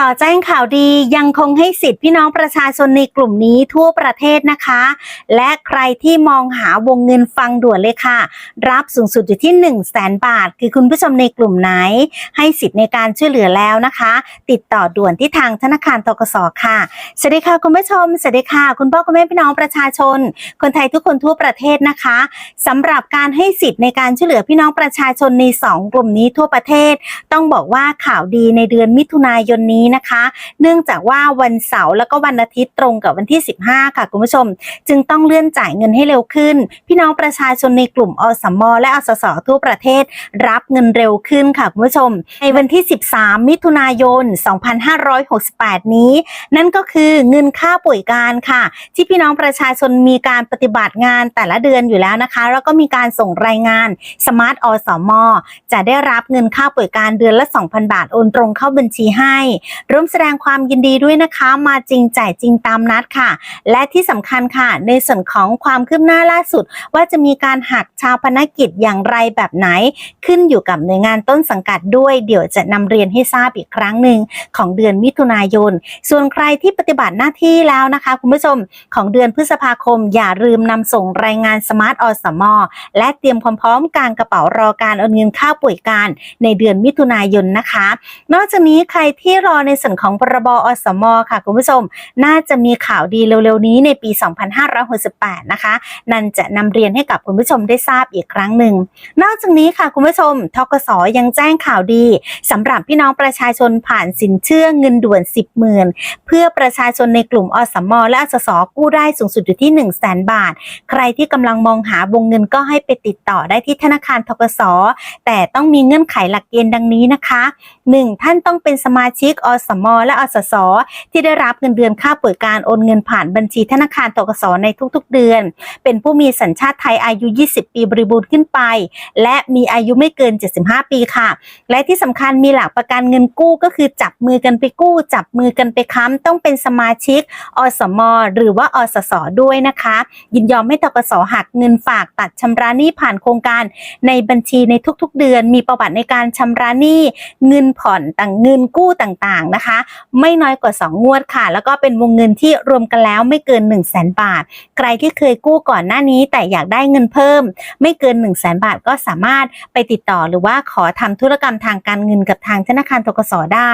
สแจ้งข่าวดียังคงให้สิทธิพี่น้องประชาชนในกลุ่มนี้ทั่วประเทศนะคะ และใครที่มองหาวงเงินฟังด่วนเลยค่ะ รับสูงสุดอยู่ที่ 1 0 0 0 0แสนบาท คือคุณผู้ชมในกลุ่มไหน ให้สิทธิ์ในการช่วยเหลือแล้วนะคะ ติดต่อด่วนที่ทางธนาคารตกสค่ะสวัสดีค่ะคุณผู้ชมสวัสดีค่ะ คุณพ่อคุณแม่พี่น้องประชาชน คนไทยทุกคนทั่วประเทศนะคะสำหรับการให้สิทธิ์ในการช่วยเหลือพี่น้องประชาชนใน 2 กลุ่มนี้ทั่วประเทศ ต้องบอกว่าข่าวดีในเดือนมิถุนายนนี้นะคะ เนื่องจากว่าวันเสาร์แล้วก็วันอาทิตย์ตรงกับวันที่ 15 ค่ะคุณผู้ชม จึงต้องเลื่อนจ่ายเงินให้เร็วขึ้น พี่น้องประชาชนในกลุ่มอสม และอสสทั่วประเทศ รับเงินเร็วขึ้นค่ะคุณผู้ชม ในวันที่ 13 มิถุนายน 2568 นี้ นั่นก็คือเงินค่าป่วยการค่ะ ที่พี่น้องประชาชนมีการปฏิบัติงานแต่ละเดือนอยู่แล้วนะคะ แล้วก็มีการส่งรายงานสมาร์ทอสม จะได้รับเงินค่าป่วยการเดือนละ 2,000 บาทโอนตรงเข้าบัญชีให้ร่วมแสดงความยินดีด้วยนะคะ มาจริงจ่ายจริงตามนัดค่ะ และที่สำคัญค่ะ ในส่วนของความคืบหน้าล่าสุด ว่าจะมีการหักชาวพนักกิจอย่างไรแบบไหน ขึ้นอยู่กับหน่วยงานต้นสังกัดด้วย เดี๋ยวจะนำเรียนให้ทราบอีกครั้งหนึ่งของเดือนมิถุนายน ส่วนใครที่ปฏิบัติหน้าที่แล้วนะคะ คุณผู้ชมของเดือนพฤษภาคม อย่าลืมนำส่งรายงานสมาร์ทอสมอและเตรียมความพร้อมการกระเป๋ารอการโอนเงินค่าป่วยการ ในเดือนมิถุนายนนะคะ นอกจากนี้ใครที่รอในส่วนของพรบอสมค่ะคุณผู้ชม น่าจะมีข่าวดีเร็วๆนี้ในปี 2568 นะคะ นันจะนำเรียนให้กับคุณผู้ชมได้ทราบอีกครั้งหนึ่ง นอกจากนี้ค่ะคุณผู้ชมทกสยังแจ้งข่าวดีสำหรับพี่น้องประชาชนผ่านสินเชื่อเงินด่วน 10หมื่นเพื่อประชาชนในกลุ่มอสมและอสสกู้ได้สูงสุดอยู่ที่ 1 0 0 0 0แบาท ใครที่กำลังมองหาวงเงินก็ให้ไปติดต่อได้ที่ธนาคารทกสแต่ต้องมีเงื่อนไขหลักเกณฑ์ดังนี้นะคะ 1. ท่านต้องเป็นสมาชิกออสม และอสส ที่ได้รับเงินเดือนค่าป่วยการโอนเงินผ่านบัญชีธนาคารตกสในทุกๆเดือน เป็นผู้มีสัญชาติไทยอายุ 20 ปีบริบูรณ์ขึ้นไป และมีอายุไม่เกิน 75 ปีค่ะ และที่สำคัญมีหลักประกันเงินกู้ก็คือจับมือกันไปกู้ จับมือกันไปค้ำต้องเป็นสมาชิก อสม หรือว่าอสส ด้วยนะคะ ยินยอมให้ตกสหักเงินฝากตัดชำระหนี้ผ่านโครงการในบัญชีในทุกๆ เดือน มีประวัติในการชำระหนี้เงินผ่อนต่างเงินกู้ต่างๆนะคะ ไม่น้อยกว่า 2 งวดค่ะ แล้วก็เป็นวงเงินที่รวมกันแล้วไม่เกิน 1 0 0 0 0แบาท ใครที่เคยกู้ก่อนหน้านี้แต่อยากได้เงินเพิ่ม ไม่เกิน 1 0 0 0 0แบาทก็สามารถไปติดต่อหรือว่าขอทำธุรกรรมทางการเงินกับทางธนาคารตกสได้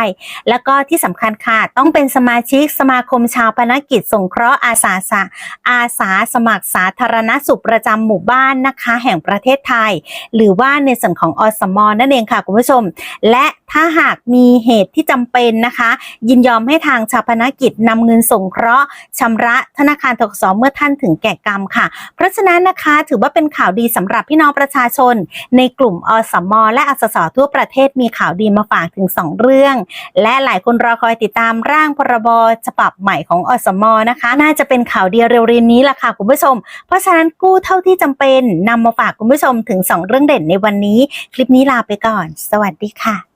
แล้วก็ที่สำคัญค่ะ ต้องเป็นสมาชิกสมาคมชาวพนักกิจสงเคราะห์อาสาสะอาสาสมัครสาธารณสุขประจำหมู่บ้านนะคะ แห่งประเทศไทย หรือว่าในส่วนของอสมนั่นเองค่ะคุณผู้ชม และถ้าหากมีเหตุที่จำเป็นนะคะ ยินยอมให้ทางชาปนกิจนำเงินสงเคราะห์ชำระธนาคารทกสเมื่อท่านถึงแก่กรรมค่ะ เพราะฉะนั้นนะคะถือว่าเป็นข่าวดีสำหรับพี่น้องประชาชน ในกลุ่มอสม และอสสทั่วประเทศมีข่าวดีมาฝากถึง 2 เรื่อง และหลายคนรอคอยติดตามร่างพรบฉบับใหม่ของอสมนะคะ น่าจะเป็นข่าวดีเร็วๆนี้แหละค่ะคุณผู้ชม เพราะฉะนั้นกู้เท่าที่จำเป็นนำมาฝากคุณผู้ชมถึง 2 เรื่องเด่นในวันนี้ คลิปนี้ลาไปก่อน สวัสดีค่ะ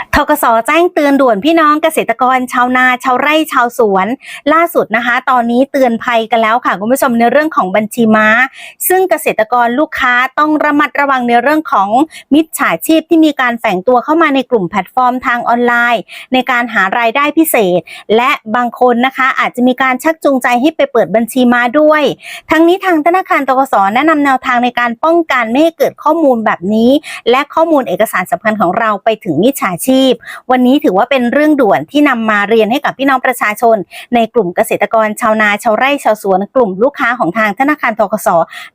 กสแจ้งเตือนด่วนพี่น้องเกษตรกรชาวนาชาวไร่ชาวสวน ล่าสุดนะคะ ตอนนี้เตือนภัยกันแล้วค่ะคุณผู้ชมในเรื่องของบัญชีม้า ซึ่งเกษตรกรลูกค้าต้องระมัดระวังในเรื่องของมิจฉาชีพที่มีการแฝงตัวเข้ามาในกลุ่มแพลตฟอร์มทางออนไลน์ ในการหารายได้พิเศษ และบางคนนะคะอาจจะมีการชักจูงใจให้ไปเปิดบัญชีม้าด้วย ทั้งนี้ทางธนาคารตกสแนะนำแนวทางในการป้องกันไม่ให้เกิดข้อมูลแบบนี้ และข้อมูลเอกสารสำคัญของเราไปถึงมิจฉาชีพวันนี้ถือว่าเป็นเรื่องด่วนที่นำมาเรียนให้กับพี่น้องประชาชน ในกลุ่มเกษตรกรชาวนาชาวไร่ชาวสวน กลุ่มลูกค้าของทางธนาคารทกส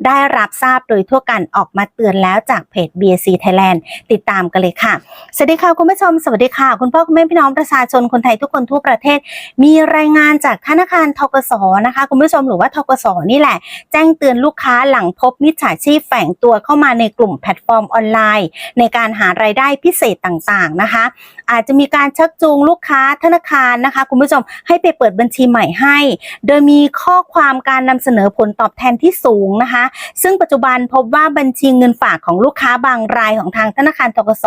ได้รับทราบโดยทั่วกันออกมาเตือนแล้วจากเพจ BSC Thailand ติดตามกันเลยค่ะ สวัสดีค่ะคุณผู้ชม สวัสดีค่ะ คุณพ่อคุณแม่พี่น้องประชาชนคนไทยทุกคนทั่วประเทศ มีรายงานจากธนาคารทกสนะคะ คุณผู้ชมหรือว่าทกสนี่แหละ แจ้งเตือนลูกค้าหลังพบมิจฉาชีพแฝงตัวเข้ามาในกลุ่มแพลตฟอร์มออนไลน์ ในการหารายได้พิเศษต่างๆนะคะอาจจะมีการชักจูงลูกค้าธนาคารนะคะ คุณผู้ชมให้ไปเปิดบัญชีใหม่ให้ โดยมีข้อความการนำเสนอผลตอบแทนที่สูงนะคะ ซึ่งปัจจุบันพบว่าบัญชีเงินฝากของลูกค้าบางรายของทางธนาคารทกส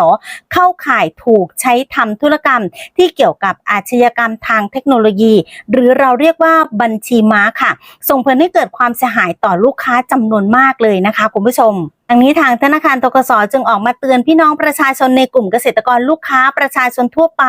เข้าข่ายถูกใช้ทำธุรกรรม ที่เกี่ยวกับอาชญากรรมทางเทคโนโลยี หรือเราเรียกว่าบัญชีม้าค่ะ ส่งผลให้เกิดความเสียหายต่อลูกค้าจำนวนมากเลยนะคะ คุณผู้ชม ทางนี้ทางธนาคารตกสจึงออกมาเตือนพี่น้องประชาชนในกลุ่มเกษตรกรลูกค้าประชาชนทั่วไป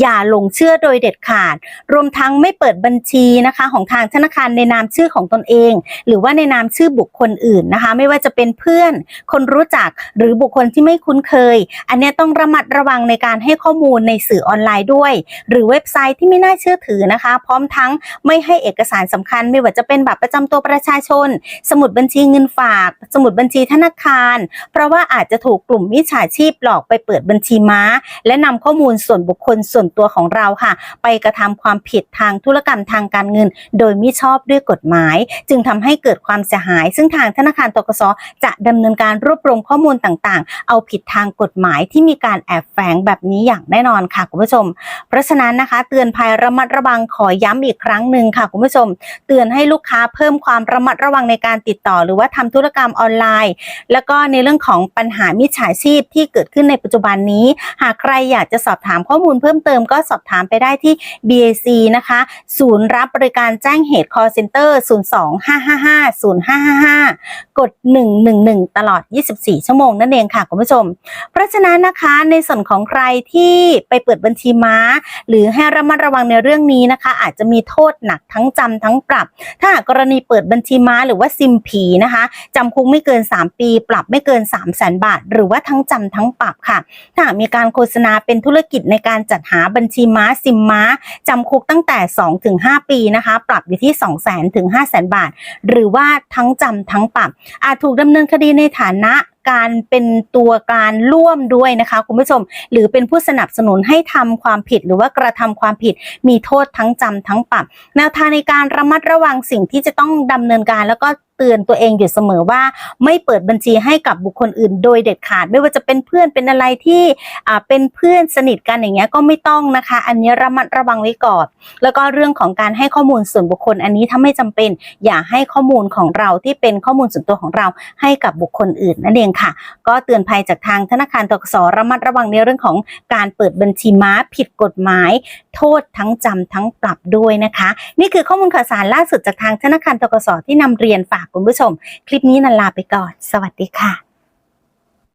อย่าหลงเชื่อโดยเด็ดขาด รวมทั้งไม่เปิดบัญชีนะคะ ของทางธนาคารในนามชื่อของตนเอง หรือว่าในนามชื่อบุคคลอื่นนะคะ ไม่ว่าจะเป็นเพื่อน คนรู้จักหรือบุคคลที่ไม่คุ้นเคย อันนี้ต้องระมัดระวังในการให้ข้อมูลในสื่อออนไลน์ด้วย หรือเว็บไซต์ที่ไม่น่าเชื่อถือนะคะ พร้อมทั้งไม่ให้เอกสารสำคัญ ไม่ว่าจะเป็นบัตรประจำตัวประชาชน สมุดบัญชีเงินฝาก สมุดบัญชีธนาคาร เพราะว่าอาจจะถูกกลุ่มมิจฉาชีพหลอกไปเปิดบัญชีม้า และนำข้อมูลส่วนบุคคลส่วนตัวของเราค่ะ ไปกระทำความผิดทางธุรกรรมทางการเงิน โดยมิชอบด้วยกฎหมาย จึงทำให้เกิดความเสียหาย ซึ่งทางธนาคารตกสจะดำเนินการรวบรวมข้อมูลต่างๆ เอาผิดทางกฎหมายที่มีการแอบแฝงแบบนี้อย่างแน่นอนค่ะคุณผู้ชม เพราะฉะนั้นนะคะเตือนภัยระมัดระวังขอย้ำอีกครั้งหนึ่งค่ะคุณผู้ชม เตือนให้ลูกค้าเพิ่มความระมัดระวังในการติดต่อ หรือว่าทำธุรกรรมออนไลน์แล้วก็ในเรื่องของปัญหามิจฉาชีพที่เกิดขึ้นในปัจจุบันนี้ หากใครอยากจะสอบถามข้อมูลเพิ่มเติมก็สอบถามไปได้ที่ BAC นะคะ ศูนย์รับบริการแจ้งเหตุ call center 02-555-0555 กด 111 ตลอด 24 ชั่วโมงนั่นเองค่ะคุณผู้ชม เพราะฉะนั้นนะคะในส่วนของใครที่ไปเปิดบัญชีม้า หรือให้ระมัดระวังในเรื่องนี้นะคะ อาจจะมีโทษหนักทั้งจำทั้งปรับ ถ้าหากกรณีเปิดบัญชีม้าหรือว่าซิมผีนะคะจำคุกไม่เกิน 3 ปีปรับไม่เกิน 3 0 0แสนบาท หรือว่าทั้งจำทั้งปรับค่ะถ้ามีการโฆษณาเป็นธุรกิจในการจัดหาบัญชีม้าซิมม้าจำคุกตั้งแต่ 2-5 ปีนะคะ ปรับอยู่ที่ 2 0 0 0 0 0ถึง5 0 0 0 0บาท หรือว่าทั้งจำทั้งปรับ อาจถูกดำเนินคดีในฐานะการเป็นตัวการร่วมด้วยนะคะคุณผู้ชม หรือเป็นผู้สนับสนุนให้ทำความผิดหรือว่ากระทำความผิด มีโทษทั้งจำทั้งปรับ แนวทางในการระมัดระวังสิ่งที่จะต้องดำเนินการแล้วก็ เตือนตัวเองอยู่เสมอว่า ไม่เปิดบัญชีให้กับบุคคลอื่น โดยเด็ดขาด ไม่ว่าจะเป็นเพื่อนเป็นอะไรที่อ่าเป็นเพื่อนสนิทกันอย่างเงี้ยก็ไม่ต้องนะคะ อันนี้ระมัดระวังไว้ก่อนแล้วก็เรื่องของการให้ข้อมูลส่วนบุคคลอันนี้ถ้าไม่จำเป็น อย่าให้ข้อมูลของเราที่เป็นข้อมูลส่วนตัวของเราให้กับบุคคลอื่นนั่นเองค่ะ ก็เตือนภัยจากทางธนาคารตกสระมัดระวังในเรื่องของการเปิดบัญชีม้าผิดกฎหมาย โทษทั้งจำทั้งปรับด้วยนะคะ นี่คือข้อมูลข่าวสารล่าสุดจากทางธนาคารตกสที่นำเรียนฝากคุณผู้ชม คลิปนี้นันลาไปก่อน สวัสดีค่ะ